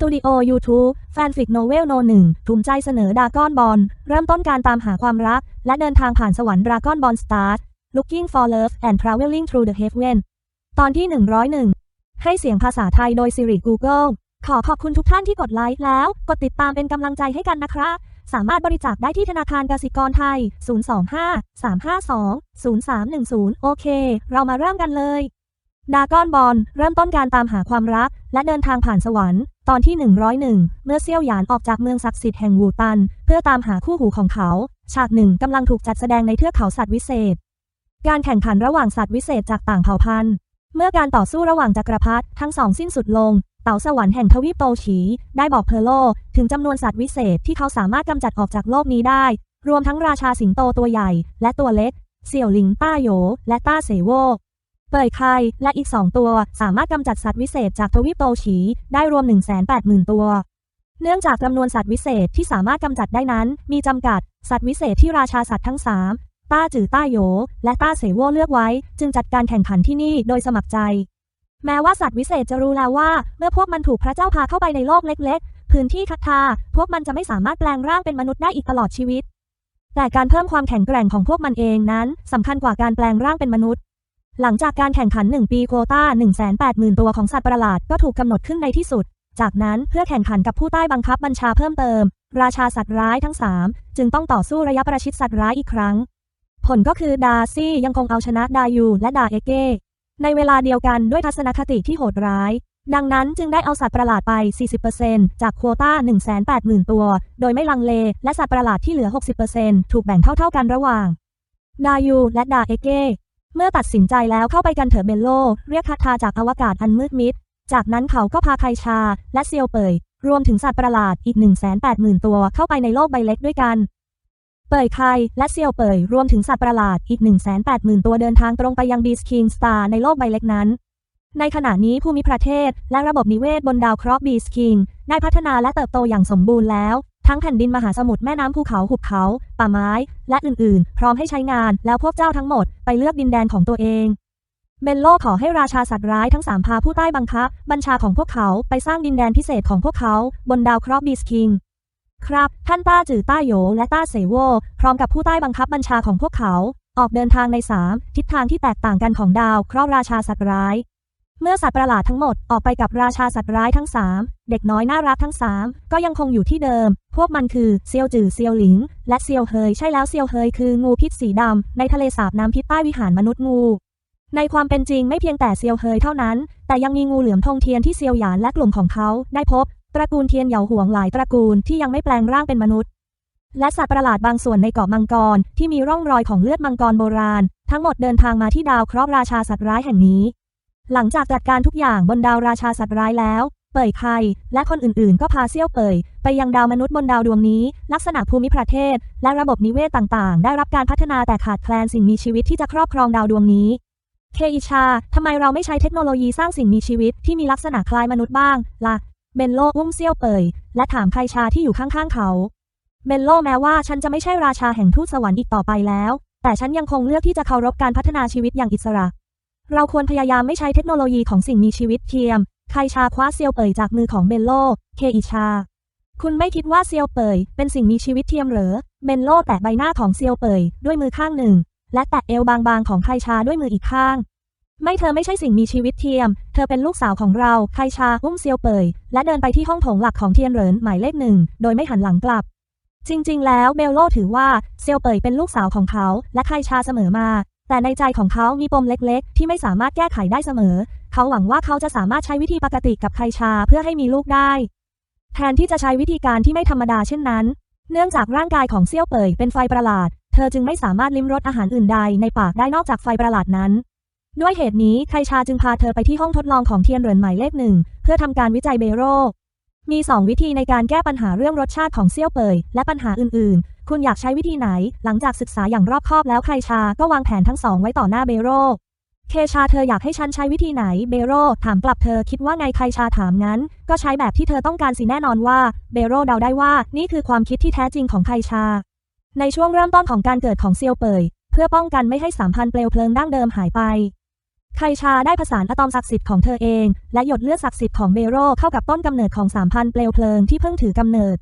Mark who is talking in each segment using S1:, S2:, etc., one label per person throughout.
S1: ตูดิโอ YouTube แฟนฟิกโนเวลโนหนึ่งภูมิใจเสนอดากอนบอลเริ่มต้นการตามหาความรัก และเดินทางผ่านสวรรค์ดากอนบอลสตาร์ Looking for Love and Traveling Through the Heaven ตอนที่ 101 ให้เสียงภาษาไทยโดย Siri Google ขอขอบคุณทุกท่านที่กดไลค์แล้ว กดติดตามเป็นกำลังใจให้กันนะครับสามารถบริจาคได้ที่ธนาคารกสิกรไทย 025 352 0310 โอเค เรามาเริ่มกันเลย ดากอนบอลเริ่มต้นการตามหาความรัก และเดินทางผ่านสวรรค์ ตอนที่ 101 เมื่อเซี่ยวหยานออกจากเมืองศักดิ์สิทธิ์แห่งวูตัน เพื่อตามหาคู่หูของเขา ฉากหนึ่งกำลังถูกจัดแสดงในเทือกเขาสัตว์วิเศษ การแข่งขันระหว่างสัตว์วิเศษจากต่างเผ่าพันธุ์ เมื่อการต่อสู้ระหว่างจักรพรรดิทั้งสองสิ้นสุดลง เต่าสวรรค์แห่งทวีปโตฉี ได้บอกเพอร์โล ถึงจำนวนสัตว์วิเศษที่เขาสามารถกำจัดออกจากโลกนี้ได้ รวมทั้งราชาสิงโตตัวใหญ่ และตัวเล็ก เสี่ยวหลิงต้าโหยและต้าเสโว เปิดไคและอีก 2 ตัว สามารถกำจัดสัตว์วิเศษจากทวีปโตฉีได้รวม 180,000 ตัว เนื่องจากจำนวนสัตว์วิเศษที่สามารถกำจัดได้นั้น มีจำกัด สัตว์วิเศษที่ราชาสัตว์ทั้ง 3 ต้าจือต้าโหยและต้าเสวเลือกไว้ จึงจัดการแข่งขันที่นี่โดยสมัครใจ แม้ว่าสัตว์วิเศษจะรู้แล้วว่า เมื่อพวกมันถูกพระเจ้าพาเข้าไปในโลกเล็ก ๆ พื้นที่คัดทาพวกมันจะไม่สามารถแปลงร่างเป็นมนุษย์ได้อีกตลอดชีวิต แต่การเพิ่มความแข็งแกร่งของพวกมันเองนั้นสำคัญกว่าการแปลงร่างเป็นมนุษย์ หลังจากการแข่งขัน 1 ปีโควต้า 180,000 ตัวของสัตว์ประหลาดก็ถูกกำหนดขึ้นในที่สุด จากนั้นเพื่อแข่งขันกับผู้ใต้บังคับบัญชาเพิ่มเติม ราชาสัตว์ร้ายทั้ง 3 จึงต้องต่อสู้ระยะประชิดสัตว์ร้ายอีกครั้ง ผลก็คือดาร์ซี่ยังคงเอาชนะดายูและดาเอเก้ในเวลาเดียวกันด้วยทัศนคติที่โหดร้าย ดังนั้นจึงได้เอาสัตว์ประหลาดไป 40%จากโควต้า 180,000 ตัว โดยไม่ลังเล และสัตว์ประหลาดที่เหลือ 60%ถูกแบ่งเท่าๆกันระหว่าง ดายูและดาเอเก้ เมื่อตัดสินใจแล้วเข้าไปกันเถอะเบลโล เรียกคาทาจากอวกาศอันมืดมิด จากนั้นเขาก็พาไคชา และเซียวเปยรวมถึงสัตว์ประหลาดอีก 180,000 ตัวเข้าไปในโลกใบเล็กด้วยกัน เปยไคและเซียวเปยรวมถึงสัตว์ประหลาดอีก 180,000 ตัวเดินทางตรงไปยังบีสคิงสตาร์ในโลกใบเล็กนั้น ในขณะนี้ภูมิประเทศและระบบนิเวศบนดาวเคราะห์บีสคิงได้พัฒนาและเติบโตอย่างสมบูรณ์แล้ว ทั้งแผ่นดินมหาสมุทรแม่น้ำภูเขาหุบเขา ป่าไม้ และอื่นๆ พร้อมให้ใช้งานแล้วพวกเจ้าทั้งหมดไปเลือกดินแดนของตัวเองเบนโลขอให้ราชาสัตว์ร้ายทั้งสามพาผู้ใต้บังคับ บัญชาของพวกเขาไปสร้างดินแดนพิเศษของพวกเขาบนดาวเคราะห์บีสคิง ครับ ท่านต้าจือต้าโยและต้าเสโวพร้อมกับผู้ใต้บังคับบัญชาของพวกเขา ออกเดินทางในสามทิศทางที่แตกต่างกันของดาวเคราะห์ราชาสัตว์ร้าย เมื่อสัตว์ประหลาดทั้งหมดออกไปกับราชาสัตว์ร้ายทั้งสามเด็กน้อยน่ารักทั้งสามก็ยังคงอยู่ที่เดิม พวกมันคือเซียวจือเซียวหลิง และเซียวเฮยใช่แล้วเซียวเฮยคืองูพิษสีดำในทะเลสาบน้ำพิษใต้วิหารมนุษย์งู ในความเป็นจริงไม่เพียงแต่เซียวเฮยเท่านั้น แต่ยังมีงูเหลือมทงเทียนที่เซียวหยานและกลุ่มของเขาได้พบ ตระกูลเทียนเหยาหวงหลายตระกูลที่ยังไม่แปลงร่างเป็นมนุษย์และสัตว์ประหลาดบางส่วนในเกาะมังกรที่มีร่องรอยของเลือดมังกรโบราณ ทั้งหมดเดินทางมาที่ดาวเคราะห์ราชาสัตว์ร้ายแห่งนี้ หลังจากจัดการทุกอย่างบนดาวราชาสัตว์ร้ายแล้ว เป่ยไคและคนอื่นๆ ก็พาเซี่ยวเป่ยไปยังดาวมนุษย์บนดาวดวงนี้ ลักษณะภูมิประเทศ และระบบนิเวศต่างๆ ได้รับการพัฒนาแต่ขาดแคลนสิ่งมีชีวิตที่จะครอบครองดาวดวงนี้เคอิชา ทำไมเราไม่ใช้เทคโนโลยีสร้างสิ่งมีชีวิตที่มีลักษณะคล้ายมนุษย์บ้างล่ะ เบนโลอุ้มเซี่ยวเป่ยและถามไคชาที่อยู่ข้างๆเขา เบนโลแม้ว่าฉันจะไม่ใช่ราชาแห่งทูตสวรรค์อีกต่อไปแล้ว แต่ฉันยังคงเลือกที่จะเคารพการพัฒนาชีวิตอย่างอิสระ เราควรพยายามไม่ใช้เทคโนโลยีของสิ่งมีชีวิตเทียม ไคชาคว้าเซียวเป่ยจากมือของเบนโล เคอิชา คุณไม่คิดว่าเซียวเป่ยเป็นสิ่งมีชีวิตเทียมเหรอเบนโลแตะใบหน้าของเซียวเป่ยด้วยมือข้างหนึ่ง และแตะเอวบางๆของไคชาด้วยมืออีกข้าง ไม่เธอไม่ใช่สิ่งมีชีวิตเทียม เธอเป็นลูกสาวของเรา ไคชาอุ้มเซียวเป่ยและเดินไปที่ห้องโถงหลักของเทียนเหรินหมายเลขหนึ่ง โดยไม่หันหลังกลับ จริง ๆ แล้วเบลโลถือว่าเซียวเป่ยเป็นลูกสาวของเขา และไคชาเสมอมา แต่ในใจของเขามีปมเล็กๆ ที่ไม่สามารถแก้ไขได้เสมอ เขาหวังว่าเขาจะสามารถใช้วิธีปกติกับไคชาเพื่อให้มีลูกได้ แทนที่จะใช้วิธีการที่ไม่ธรรมดาเช่นนั้น เนื่องจากร่างกายของเซี่ยวเป่ยเป็นไฟประหลาด เธอจึงไม่สามารถลิ้มรสอาหารอื่นใดในปากได้นอกจากไฟประหลาดนั้น ด้วยเหตุนี้ไคชาจึงพาเธอไปที่ห้องทดลองของเทียนเหรินหมายเลขหนึ่งเพื่อทำการวิจัยเบโร มี 2 วิธีในการแก้ปัญหาเรื่องรสชาติของเซี่ยวเปยและปัญหาอื่นๆ คุณอยากใช้วิธีไหน หลังจากศึกษาอย่างรอบคอบแล้วไครชา ก็วางแผนทั้งสองไว้ต่อหน้าเบโร เคชาเธออยากให้ฉันใช้วิธีไหน เบโร ถามกลับเธอคิดว่าไงไครชาถามงั้น ก็ใช้แบบที่เธอต้องการสิแน่นอนว่า เบโรเดาได้ว่า นี่คือความคิดที่แท้จริงของไครชา ในช่วงเริ่มต้นของการเกิดของเซียวเปย เพื่อป้องกันไม่ให้สามพันเปลวเพลิงดั้งเดิมหายไป ไคชาได้ผสานอะตอมศักดิ์สิทธิ์ของเธอเอง และหยดเลือดศักดิ์สิทธิ์ของเบโรเข้ากับต้นกำเนิดของสามพันเปลวเพลิงที่เพิ่งถือกำเนิด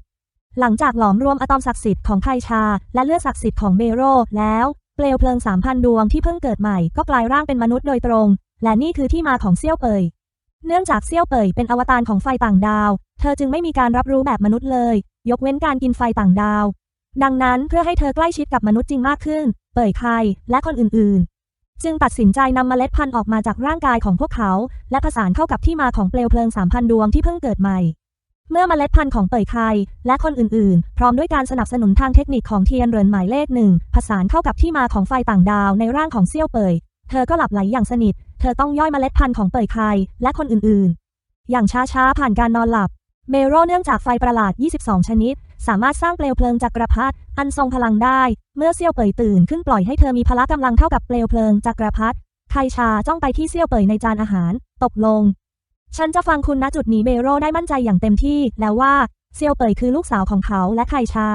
S1: หลังจากหลอมรวมอะตอมศักดิ์สิทธิ์ของไคชา และเลือดศักดิ์สิทธิ์ของเบโรแล้วเปลวเพลิงสามพันดวงที่เพิ่งเกิดใหม่ก็กลายร่างเป็นมนุษย์โดยตรง และนี่คือที่มาของเซี่ยวเปยเนื่องจากเซี่ยวเปยเป็นอวตารของไฟต่างดาว เธอจึงไม่มีการรับรู้แบบมนุษย์เลย ยกเว้นการกินไฟต่างดาว ดังนั้นเพื่อให้เธอใกล้ชิดกับมนุษย์จริงมากขึ้น เปยไคและคนอื่นๆ จึงตัดสินใจนำเมล็ดพันธุ์ออกมาจากร่างกายของพวกเขา และผสานเข้ากับที่มาของเปลวเพลิง 3,000 ดวงที่เพิ่งเกิดใหม่ เมื่อเมล็ดพันธุ์ของเปยไคและคนอื่นๆ พร้อมด้วยการสนับสนุนทางเทคนิคของเทียนเรินหมายเลขหนึ่งผสานเข้ากับที่มาของไฟต่างดาวในร่างของเซี่ยวเปยเธอก็หลับไหลอย่างสนิท เธอต้องย่อยเมล็ดพันธุ์ของเปยไคและคนอื่นๆ อย่างช้าๆผ่านการนอนหลับ เมโรเนื่องจากไฟประหลาด 22 ชนิด สามารถสร้างเปลวเพลิงจักรพรรดิอันทรงพลังได้ เมื่อเซี่ยวเปยตื่นขึ้นปล่อยให้เธอมีพละกำลังเท่ากับเปลวเพลิงจักรพรรดิไคชาจ้องไปที่เซี่ยวเปยในจานอาหาร ตกลง ฉันจะฟังคุณณจุดนี้เบโรได้มั่นใจอย่างเต็มที่ แล้วว่าเซียวเปยคือลูกสาวของเขาและไคชา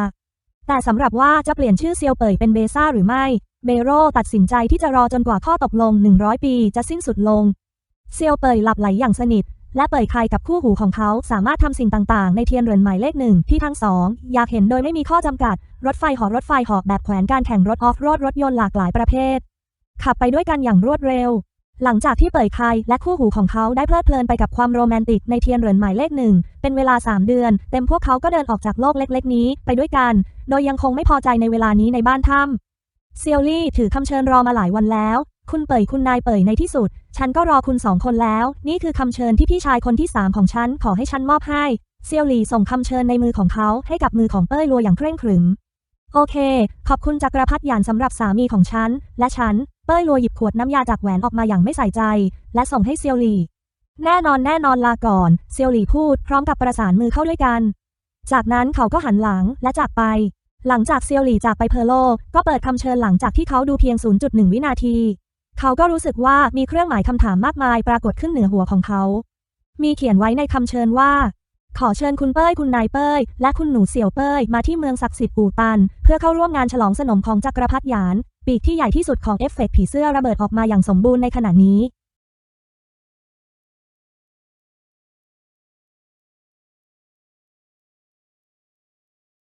S1: แต่สำหรับว่าจะเปลี่ยนชื่อเซียวเปยเป็นเบซ่าหรือไม่ เบโรตัดสินใจที่จะรอจนกว่าข้อตกลง 100 ปีจะสิ้นสุดลง เซียวเปยหลับไหลอย่างสนิท และเปยไคกับคู่หูของเขาสามารถทำสิ่งต่างๆ ในเทียนเรินหมายเลขหนึ่งที่ทั้งสองอยากเห็นโดยไม่มีข้อจำกัด รถไฟหอรถไฟหอกแบบแขวนการแข่งรถออฟโรดรถยนต์หลากหลายประเภท ขับไปด้วยกันอย่างรวดเร็ว หลังจากที่เปยไคและคู่หูของเขาได้เพลิดเพลินไปกับความโรแมนติกในเทียนเหรินหมายเลขหนึ่งเป็นเวลา 3 เดือน เต็มพวกเขาก็เดินออกจากโลกเล็ก ๆ นี้ ไปด้วยกัน โดยยังคงไม่พอใจในเวลานี้ในบ้านถ้ำเซียวลี่ถือคำเชิญรอมาหลายวันแล้ว คุณเปยคุณนายเปยในที่สุด ฉันก็รอคุณสองคนแล้ว นี่คือคำเชิญที่พี่ชายคนที่สามของฉันขอให้ฉันมอบให้ เซียวหลี่ส่งคำเชิญในมือของเขาให้กับมือของเป้ยลัวอย่างเคร่งขรึม โอเค ขอบคุณจักรพรรดิหยานสำหรับสามีของฉัน และฉัน เป้ยลัวหยิบขวดน้ำยาจากแหวนออกมาอย่างไม่ใส่ใจ และส่งให้เซียวหลี่ แน่นอนแน่นอนลาก่อน เซียวหลี่พูดพร้อมกับประสานมือเข้าด้วยกัน จากนั้นเขาก็หันหลังและจากไป หลังจากเซียวหลี่จากไปเพอโล ก็เปิดคำเชิญหลังจากที่เขาดูเพียง 0.1 วินาที เขาก็รู้สึกว่ามีเครื่องหมายคำถามมากมายปรากฏขึ้นเหนือหัวของเขา มีเขียนไว้ในคำเชิญว่า ขอเชิญคุณเป้ยคุณนายเป้ย และคุณหนูเสี่ยวเป้ยมาที่เมืองศักดิ์สิทธิ์ปูตัน เพื่อเข้าร่วมงานฉลองสนมของจักรพรรดิหยาน ปีกที่ใหญ่ที่สุดของเอฟเฟกต์ผีเสื้อระเบิดออกมาอย่างสมบูรณ์ในขณะนี้